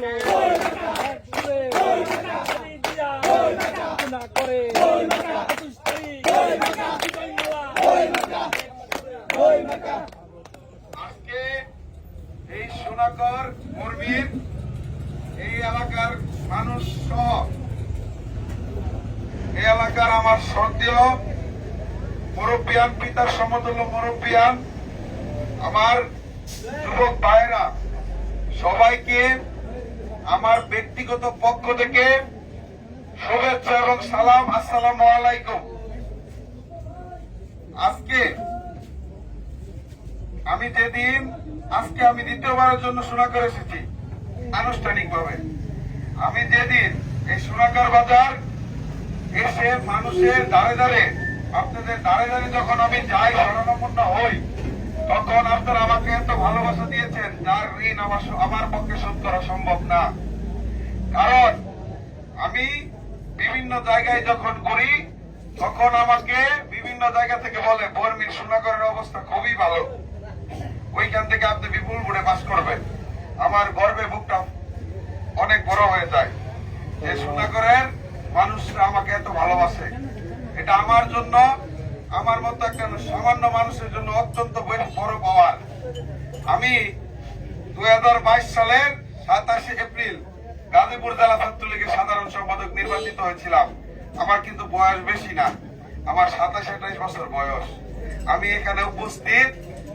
আজকে এই সোনাকর মুরমির এই এলাকার মানুষ সহ, এই এলাকার আমার শ্রদ্ধেয় মুরব্বিয়ান, পিতার সমতুল্য মুরব্বিয়ান, আমার যুবক ভাইয়েরা, সবাইকে আমার ব্যক্তিগত পক্ষ থেকে শুভেচ্ছা এবং সালাম, আসসালামু আলাইকুম। আজকে আমি যেদিন, আজকে আমি দ্বিতীয়বারের জন্য সোনাকার এসেছি আনুষ্ঠানিক ভাবে আমি যেদিন এই সোনাকার বাজার এসে মানুষের দাঁড়ে দাঁড়ে, আপনাদের দাঁড়ে দাঁড়ে যখন আমি যাই শরণাপন্ন হই তখন আপনারা আমাকে এত ভালোবাসা দিয়েছেন, যার ঋণ আমার আমার পক্ষে শোধ করা সম্ভব না। কারণ আমি বিভিন্ন জায়গায় যখন করি তখন আমাকে বিভিন্ন জায়গা থেকে বলে, বর্মির সোনাগরের অবস্থা খুবই ভালো। ওইখান থেকে আপনি বিপুল ভোটে পাস করবেন। আমার গর্বে বুকটা অনেক বড় হয়ে যায়। যে সোনাগরের মানুষরা আমাকে এত ভালোবাসে। এটা আমার জন্য আমার মতো একটা সামান্য মানুষের জন্য অত্যন্ত বড়- পাওয়ার। আমি দুই হাজার বাইশ সালের সাতাশে এপ্রিল গাজীপুর জেলা ছাত্রলীগের সাধারণ সম্পাদক নির্বাচিত হয়েছিলাম। আমার কিন্তু বয়স বেশি না, আমার সাতাশ আঠাশ বছর বয়স। আমি এখানে উপস্থিত,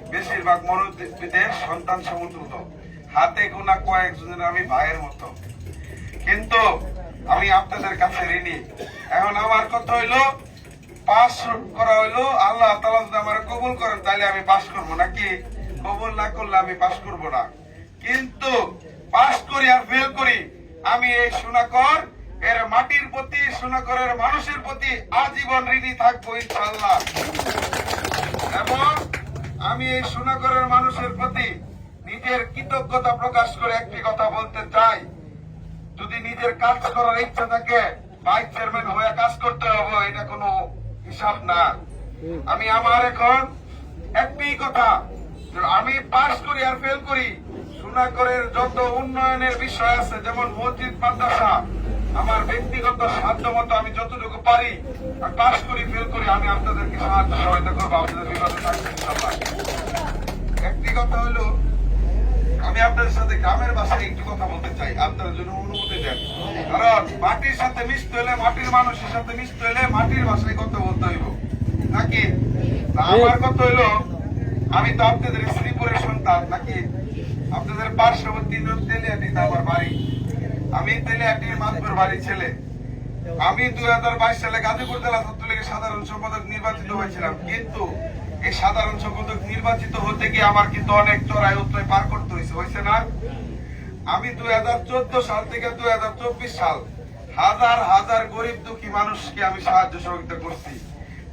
বেশিরভাগ মনোবিদের সন্তান সমতুল্য হাতে গোনা কয়েকজনের আমি ভাইয়ের মতো। কিন্তু আমি আপনাদের কাছে ঋণী। এখন আমার কথা হইল পাস করা হইল, আল্লাহ তালা যদি আমার কবুল করেন, তাহলে আমি পাস করব নাকি? কবুল না করলে আমি পাস করব না। কিন্তু পাস করি আর ফেল করি, আমি এই সোনাকর, এর মাটির প্রতি, সোনাকরের মানুষের প্রতি আজীবন ঋণী থাকব ইনশাল্লাহ এবং আমি এই সোনাকরের মানুষের প্রতি নিজের কৃতজ্ঞতা প্রকাশ করে একটি কথা বলতে চাই। যদি নিজের কাজ করার ইচ্ছা থাকে, ভাইস চেয়ারম্যান হয়ে কাজ করতে হবে, এটা কোনো হিসাব না। আমি আমার এখন একটি কথা আমি পাশ করি আর ফেল করি। সোনাকরের যত উন্নয়নের বিষয় আছে, যেমন মসজিদ, মাদ্রাসা, আমার ব্যক্তিগত সাধ্য মতো আমি যতটুকু পারি আর পাস করি ফেল করি, আমি আপনাদেরকে সাহায্য সহায়তা করব, আপনাদের বিপদে একটি কথা হলো আমি আপনাদের সাথে গ্রামের ভাষায় একটু কথা বলতে চাই। আপনার জন্য অনুমতি দেন। কারণ মাটির সাথে মিশতে হলে মাটির মানুষের সাথে মিশতে হলে মাটির ভাষায় কথা বলতে হইব। নাকি? আমার কথা হইল আমি তো আপনাদের শ্রীপুরের সন্তান নাকি? আপনাদের পার্শ্ববর্তী তেলিয়াটিতে আমার বাড়ি। আমি তেলিয়াটির মাতপুর বাড়ির ছেলে। আমি দুই হাজার বাইশ সালে গাজীপুর জেলা ছাত্রলীগের সাধারণ সম্পাদক নির্বাচিত হয়েছিলাম। কিন্তু এই সাধারণ সম্পাদক নির্বাচিত হতে গিয়ে আমার কিন্তু অনেক চড়াই উত্তরায় পার করতে হয়েছে হয়েছে না? আমি দুই হাজার চোদ্দ সাল থেকে দুই হাজার চব্বিশ সাল হাজার হাজার গরিব দুঃখী মানুষকে আমি সাহায্য সহযোগিতা করছি।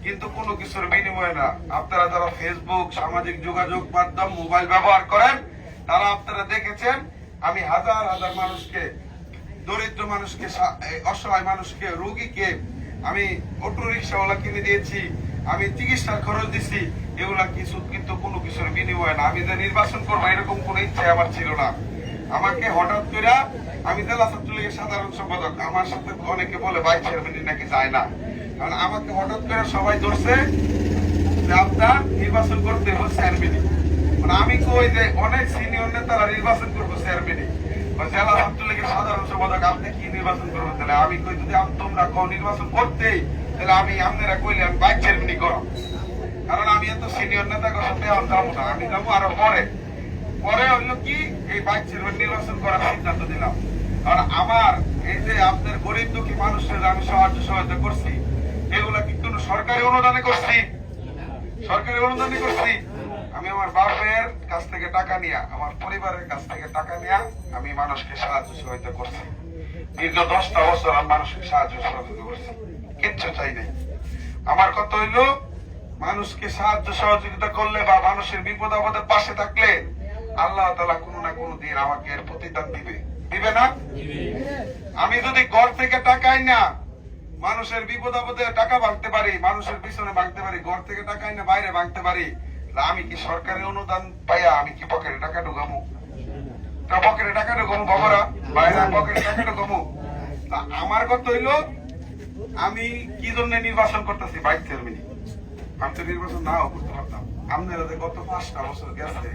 কিন্তু কোনো কিছুর বিনিময়ে না। আপনারা যারা ফেসবুক সামাজিক যোগাযোগ মাধ্যম, মোবাইল ব্যবহার করেন, তারা আপনারা দেখেছেন, আমি হাজার হাজার মানুষকে, দরিদ্র মানুষকে অসহায় মানুষকে, রোগীকে আমি অটো রিক্সাওয়ালা কিনে দিয়েছি, আমি চিকিৎসার খরচ দিছি এগুলা কিছু কিন্তু কোনো কিছুর বিনিময়ে না। আমি যে নির্বাচন করব, এরকম কোনো ইচ্ছে আমার ছিল না। আমাকে হঠাৎ করে আমি জেলা ছাত্রলীগের সাধারণ সম্পাদক, আমার সাথে অনেকে বলে ভাই চেয়ারম্যান নাকি যায় না। কারণ আমাকে হঠাৎ করে সবাই ধরছে আপনার নির্বাচন করতে হবে চেয়ারম্যানই মানে আমি কই যে, অনেক সিনিয়র নেতারা নির্বাচন করব চেয়ারম্যানই জেলা ছাত্রলীগের সাধারণ সম্পাদক, আপনি কি নির্বাচন করবেন? তাহলে আমি কই, যদি তোমরা কও নির্বাচন করতেই, তাহলে আমি আপনারা কইলে আমি বাইক চেয়ারম্যানই করো কারণ আমি এত সিনিয়র নেতা সাথে যাব না। আমি যাব আরও পরে। পরে হইল কি? এই বাইক চেয়ারম্যান নির্বাচন করার সিদ্ধান্ত দিলাম কারণ আমার এই যে আপনার গরিব দুঃখী মানুষের আমি সাহায্য সহায়তা করছি, এগুলা কি কোনো সরকারি অনুদানে করছি? সরকারি অনুদানে করছি? আমি আমার বাপের কাছ থেকে টাকা নিয়ে, আমার পরিবারের কাছ থেকে টাকা নিয়ে আমি মানুষকে সাহায্য সহায়তা করছি। দীর্ঘ দশটা বছর আমি মানুষকে সাহায্য সহযোগিতা করছি। কিচ্ছু চাই নাই। আমার কথা হইল মানুষকে সাহায্য সহযোগিতা করলে বা মানুষের বিপদ আপদের পাশে থাকলে আল্লাহ তালা কোনো না কোনো দিন আমাকে এর প্রতিদান দিবে। দিবে না? আমি যদি ঘর থেকে টাকাই না মানুষের বিপদ আপদে টাকা ভাঙতে পারি মানুষের পিছনে ভাঙতে পারি ঘর থেকে টাকাই না বাইরে ভাঙতে পারি আমি কি সরকারি অনুদান পাইয়া আমি কি পকেটে টাকা ঢুকামু? তা পকেটে টাকা ঢুকামু বাবারা? বাইরে পকেট টাকাটা কমো তা আমার কথা হইল আমি কি জন্য নির্বাচন করতেছি বাইক চেয়ারম্যান আমি নির্বাচন নাও করতে পারতাম। যে গত পাঁচটা বছর গেছে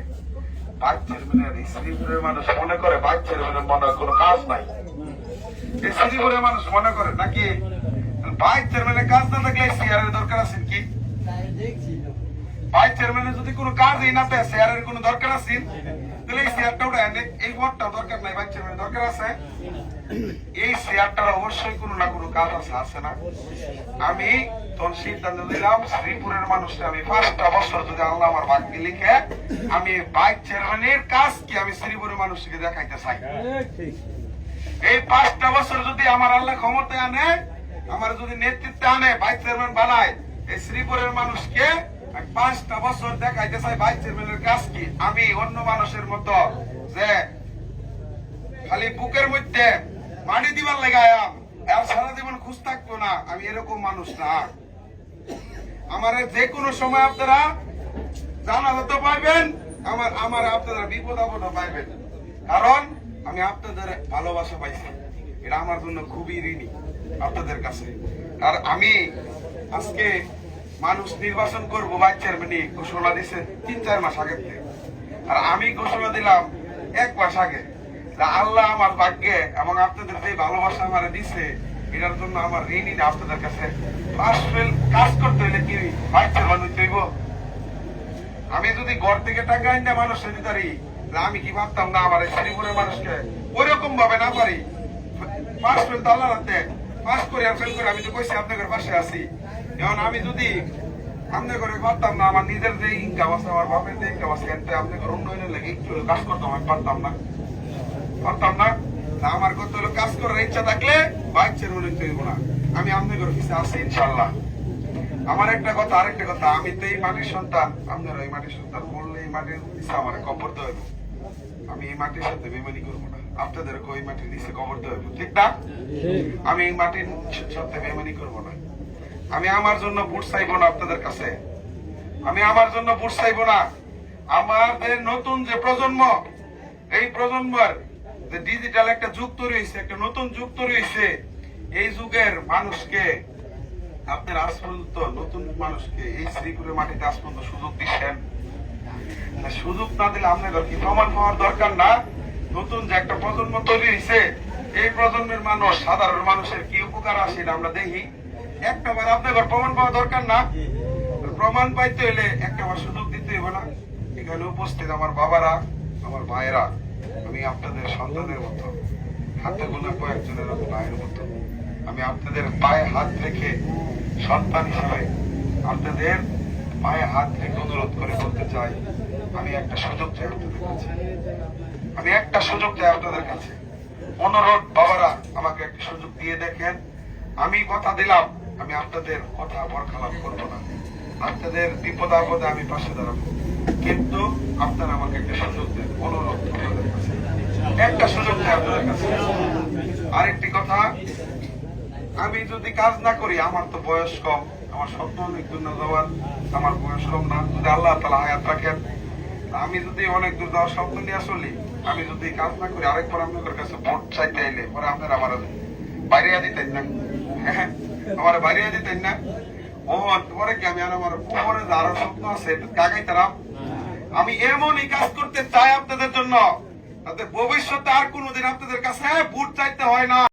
শ্রীপুরের মানুষ মনে করে মনে কোনো কাজ নাই। শ্রীপুরের মানুষ মনে করে নাকি না কোনো দরকার আছে? তাহলে এই এই দরকার নাই দরকার আছে। এই অবশ্যই কোনো না কাজ আছে না। আমি তখন সিদ্ধান্ত দিলাম শ্রীপুরের মানুষকে আমি পাঁচটা বছর যদি আল্লাহ আমার ভাগ্যে লিখে আমি বাইক চেয়ারম্যানের কাজ কি আমি শ্রীপুরের মানুষকে দেখাইতে চাই। এই পাঁচটা বছর যদি আমার আল্লাহ ক্ষমতায় আনে আমার যদি নেতৃত্বে আনে ভাইস চেয়ারম্যান বানায় এই শ্রীপুরের মানুষকে পাঁচটা বছর দেখাইতে চাই ভাইস চেয়ারম্যানের কাজ কি আমি অন্য মানুষের মতো যে খালি বুকের মধ্যে মাটি দিবার লাগায়াম আর সারা জীবন খুশ থাকব না আমি এরকম মানুষ না। আমার যে কোনো সময় আপনারা জানা হতে পারবেন, আমার আমার আপনারা বিপদ আপদও পাইবেন। কারণ আমি আপনাদের ভালোবাসা পাইছি। এটা আমার জন্য খুবই ঋণী আপনাদের কাছে। আর আমি আজকে মানুষ নির্বাচন করব ভাইস চেয়ারম্যানই ঘোষণা দিছে তিন চার মাস আগে আর আমি ঘোষণা দিলাম এক মাস আগে। আল্লাহ আমার ভাগ্যে এবং আপনাদের যে ভালোবাসা আমার দিছে এটার জন্য আমার ঋণী না আপনাদের কাছে। কাজ করতে হলে কি ভাইস চেয়ারম্যান হইতে আমি যদি ঘর থেকে টাকা আইনা মানুষের দিতারি আমি কি ভাবতাম না আমার শ্রীপুরের মানুষকে? ওইরকম ভাবে না পারি। পাস ফেল তো আল্লাহ রাতে পাস করে আর ফেল করে, আমি তো কইছি আপনাদের পাশে আছি। এখন আমি যদি আপনি করে পারতাম না, আমার নিজের যে ইনকাম আছে, আমার বাপের যে ইনকাম আছে আপনাদের উন্নয়নের লেগে একটু কাজ করতাম, আমি পারতাম না। পারতাম না। আমার কত হলো? কাজ করার ইচ্ছা থাকলে বাইক মনে চলবো না। আমি আপনাদের পিছিয়ে আছি ইনশাল্লাহ আমার একটা কথা, আরেকটা কথা, আমি তো এই মাটির সন্তান। আপনারা এই মাটির সন্তান বললে এই মাটির নিচে আমার কবর দেওয়া হইব। আমি এই মাটির সাথে বেমানি করব না। আপনাদেরকে ওই মাটির নিচে কবর দেওয়া হইব। ঠিক না? আমি এই মাটির সাথে বেমানি করব না। আমি আমার জন্য ভোট চাইব না আপনাদের কাছে। আমি আমার জন্য ভোট চাইব না। আমাদের নতুন যে প্রজন্ম, এই প্রজন্মের যে ডিজিটাল একটা যুগ তৈরি হয়েছে, একটা নতুন যুগ তৈরি হয়েছে, এই যুগের মানুষকে, আপনার আজ পর্যন্ত নতুন মানুষকে এই শ্রীপুরের মাটিতে আজ পর্যন্ত সুযোগ দিচ্ছেন। সুযোগ না দিলে আপনাদের কি প্রমাণ পাওয়ার দরকার না? নতুন যে একটা প্রজন্ম তৈরি হয়েছে, এই প্রজন্মের মানুষ, সাধারণ মানুষের কি উপকার আসে আমরা দেখি। একটা বার আপনাদের প্রমাণ পাওয়া দরকার না? প্রমাণ পাইতে হলে একটা বার সুযোগ দিতে হবে না। এখানে উপস্থিত আমার বাবারা, আমার ভাইয়েরা। আমি আপনাদের সন্তানের মতো। হাতে গোনা কয়েকজনের ভাইয়ের মতো। আমি আপনাদের পায়ে হাত রেখে সন্তান হিসাবে আপনাদের পায়ে হাত রেখে অনুরোধ করে বলতে চাই, আমি একটা সুযোগ চাই আপনাদের কাছে। আমি একটা সুযোগ চাই আপনাদের কাছে। অনুরোধ, বাবারা, আমাকে একটা সুযোগ দিয়ে দেখেন। আমি কথা দিলাম, আমি আপনাদের কথা বরখালাপ করব না। আপনাদের বিপদ আপদে আমি পাশে দাঁড়াবো। কিন্তু আপনারা আমাকে একটা সুযোগ দেন, অনুরোধ একটা সুযোগ আরেকটি কথা, আমি যদি কাজ না করি, আমার তো বয়স কম, আমার স্বপ্ন অনেক দূর আমার বয়স কম না। যদি আল্লাহ তালা হায়াত রাখেন, আমি যদি অনেক দূর যাওয়ার স্বপ্ন নিয়ে চলি, আমি যদি কাজ না করি, আরেকবার আপনাদের কাছে ভোট চাইতে এলে পরে আপনারা আমার বাইরে দিতেন না। হ্যাঁ আমার বাইরে দিতেন না। ও পরে কি আমি আর আমার উপরে যে আরও স্বপ্ন আছে কাগাই তারা আমি এমনই কাজ করতে চাই আপনাদের জন্য। তাতে ভবিষ্যতে আর কোনোদিন আপনাদের কাছে ভোট চাইতে হয় না।